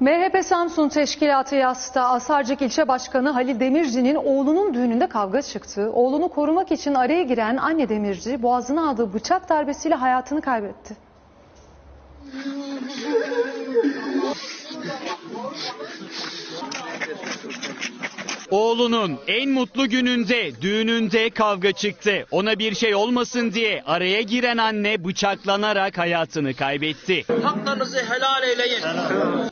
MHP Samsun Teşkilatı Yas'ta Asarcık İlçe Başkanı Halil Demirci'nin oğlunun düğününde kavga çıktı. Oğlunu korumak için araya giren anne Demirci boğazına aldığı bıçak darbesiyle hayatını kaybetti. Oğlunun en mutlu gününde, düğününde kavga çıktı. Ona bir şey olmasın diye araya giren anne bıçaklanarak hayatını kaybetti. Haklarınızı helal eyleyin.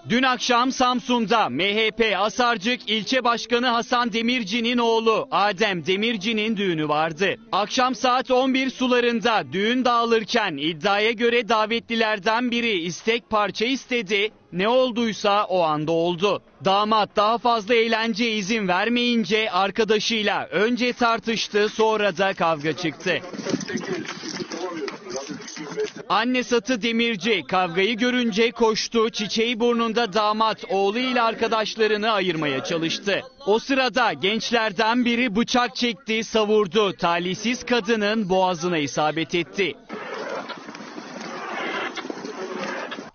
Dün akşam Samsun'da MHP Asarcık İlçe Başkanı Hasan Demirci'nin oğlu Adem Demirci'nin düğünü vardı. Akşam saat 11 sularında düğün dağılırken iddiaya göre davetlilerden biri istek parça istedi. Ne olduysa o anda oldu. Damat daha fazla eğlence izin vermeyince arkadaşıyla önce tartıştı sonra da kavga çıktı. Anne Satı Demirci kavgayı görünce koştu, çiçeği burnunda damat oğlu ile arkadaşlarını ayırmaya çalıştı. O sırada gençlerden biri bıçak çekti, savurdu. Talihsiz kadının boğazına isabet etti.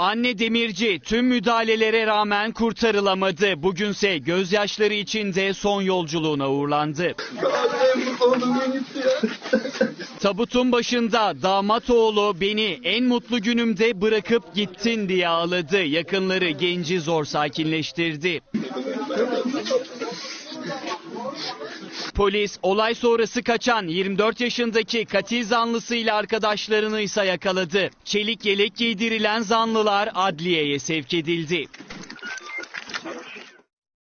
Anne Demirci tüm müdahalelere rağmen kurtarılamadı. Bugünse gözyaşları içinde son yolculuğuna uğurlandı. Tabutun başında damat oğlu beni en mutlu günümde bırakıp gittin diye ağladı. Yakınları genci zor sakinleştirdi. Polis olay sonrası kaçan 24 yaşındaki katil zanlısıyla arkadaşlarını ise yakaladı. Çelik yelek giydirilen zanlılar adliyeye sevk edildi.